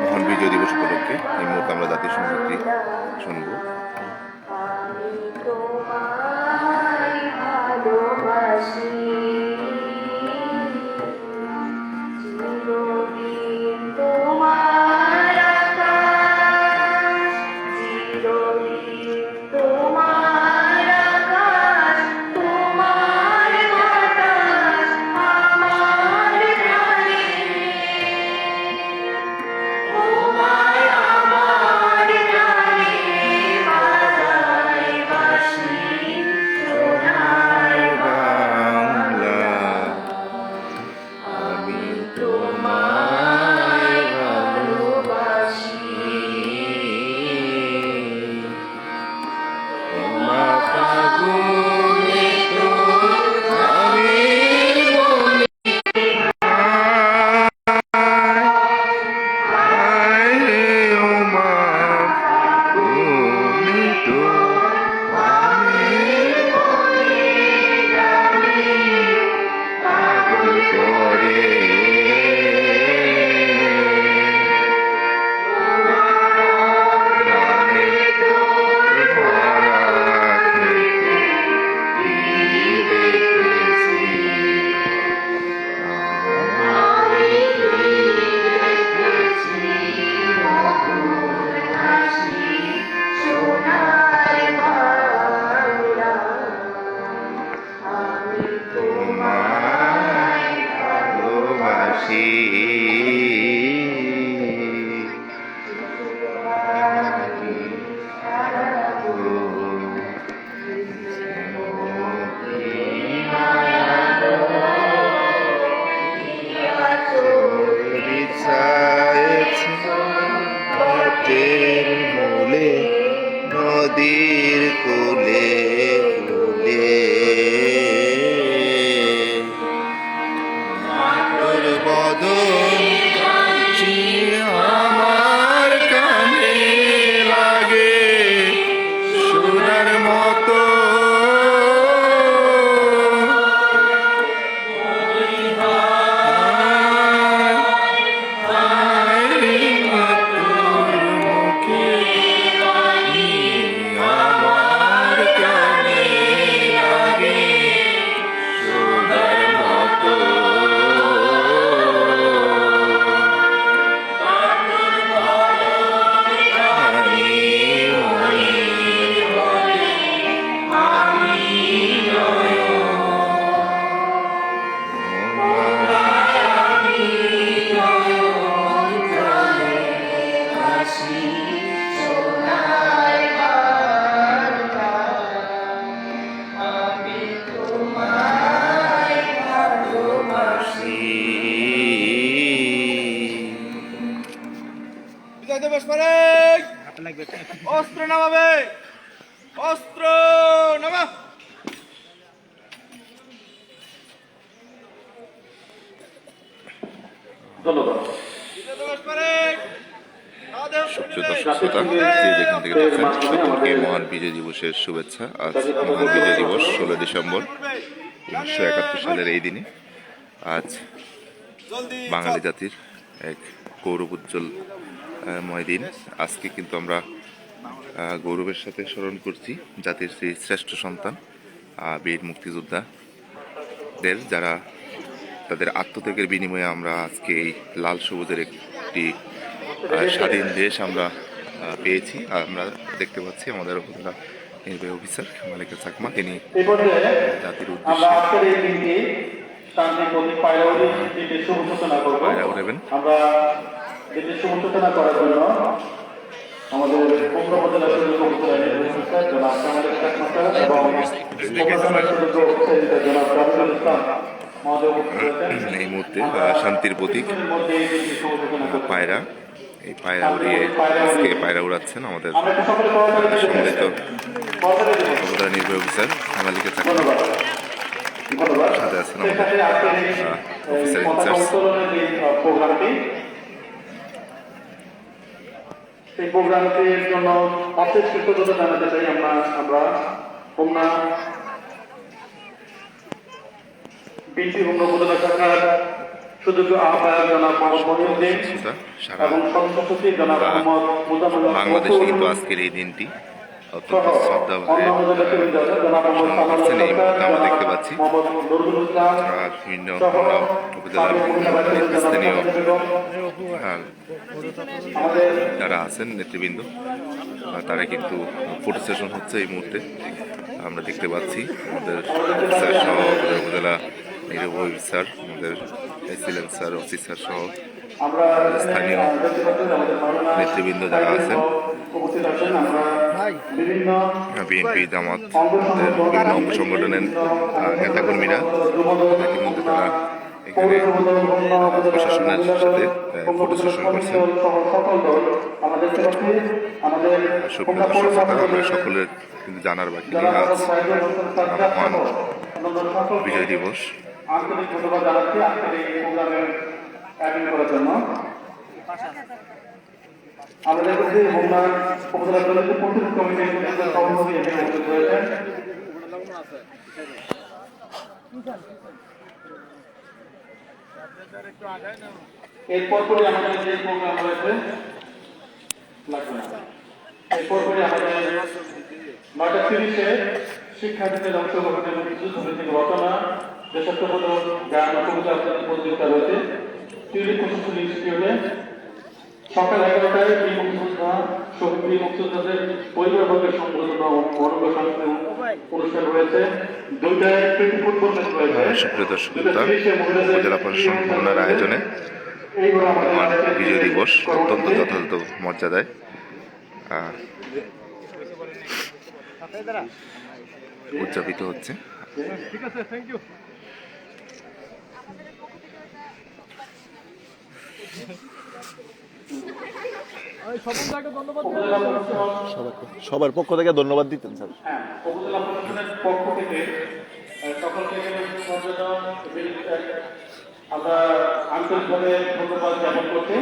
মহান বিজয় দিবস উপলক্ষে এই মুহূর্তে আমরা জাতীয় সঙ্গীতটি শুনব। নদীর কোলে অস্ত্র নামাবে। অস্ত্র নামা। যেখান থেকে দেখছেন সকলকে মহান বিজয় দিবসের শুভেচ্ছা। আজ মহান বিজয় দিবস ষোলো ডিসেম্বর উনিশশো একাত্তর সালের এই দিনে। আজ বাঙালি জাতির এক গৌরব উজ্জ্বল আহ, ময় দিন আজকে কিন্তু আমরা গৌরবের সাথে স্মরণ করছি জাতির সেই শ্রেষ্ঠ সন্তান বীর মুক্তিযোদ্ধাদের যারা তাদের আত্মত্যাগের বিনিময়ে আমরা আজকে এই লাল সবুজের একটি স্বাধীন দেশ আমরা পেয়েছি। আর আমরা দেখতে পাচ্ছি আমাদের উপজেলা নির্বাহী অফিসার মালিকা চাকমা তিনি জাতির উদ্দেশ্যে পায়রা উড়াবেন। আমরা করার জন্য আমাদের উপজেলা সুযোগ জনাব এবং জনাব ইসলাম এই মুহূর্তে শান্তির প্রতীক পায়রা এই পায়রা উড়িয়ে আজকে পায়রা উড়াচ্ছেন আমাদের সম্মিলিত দেব নির্বাহী অফিসার সাথে আছেন আমাদের, অফিসার ইনচার্জ। এই প্রোগ্রামটির জন্য অশেষ কৃতজ্ঞতা জানাতে চাই আমরা আমরা। হোমনা বিএনপি বঙ্গ উপজেলা শাখার সুযোগ্য আহ্বায়ক জনাব মোহাম্মদ মহিউদ্দিন এবং সদস্য সচিব জনাব মোহাম্মদ বাংলাদেশে কিন্তু আজকের এই দিনটি অত্যন্ত শ্রদ্ধা এই মুহূর্তে আমরা দেখতে পাচ্ছি। বিভিন্ন উপজেলার স্থানীয় যারা আছেন নেতৃবৃন্দ তারা কিন্তু ফটো সেশন হচ্ছে এই মুহূর্তে। আমরা দেখতে পাচ্ছি আমাদের স্যার সহ উপজেলা নিরবই স্যার আমাদের এসিলেন স্যার ওসি স্যার সহ স্থানীয় নেতৃবৃন্দ যারা আছেন। বিএনপি জামাত বিভিন্ন অঙ্গ সংগঠনের নেতাকর্মীরা ইতিমধ্যে তারা এখানে প্রশাসনের সাথে ফটো সেশন করছেন। সুপ্রিয় দর্শক আমরা সকলের কিন্তু জানার বাকি আজ মহান বিজয় দিবস। আন্তরিক ধন্যবাদ জানাচ্ছি আজকের এই প্রোগ্রামে অ্যাটেন্ড করার জন্য। আমাদের কাছে হোমনা উপজেলা দলের প্রতিনিধি কমিটির এরপর করে আমাদের যে প্রোগ্রাম রয়েছে এরপর করে আমাদের নয়টা তিরিশে শিক্ষার্থীদের অংশগ্রহণের যুদ্ধ ভিত্তিক রচনা দেশাত্মবোধক গান কবিতা প্রতিযোগিতা রয়েছে। টিউলি প্রশাসন ইনস্টিটিউটে সকাল এগারোটায় এই মুক্তিযোদ্ধা শহীদ মুক্তিযোদ্ধাদের পরিবারবর্গের সম্বোধন ও সাংস্কৃতিক অনুষ্ঠান রয়েছে। দুইটায় প্রীতি ফুটবল ম্যাচ রয়েছে উপজেলা প্রশাসন ভবনের আয়োজনে বিজয় দিবস অত্যন্ত যথাযথ মর্যাদায়। উদযাপিত হচ্ছে। সবার পক্ষ থেকে ধন্যবাদ দিতেন স্যার। হ্যাঁ, পক্ষ থেকে সকলকে আমরা আন্তরিকভাবে ধন্যবাদ জ্ঞাপন করছি।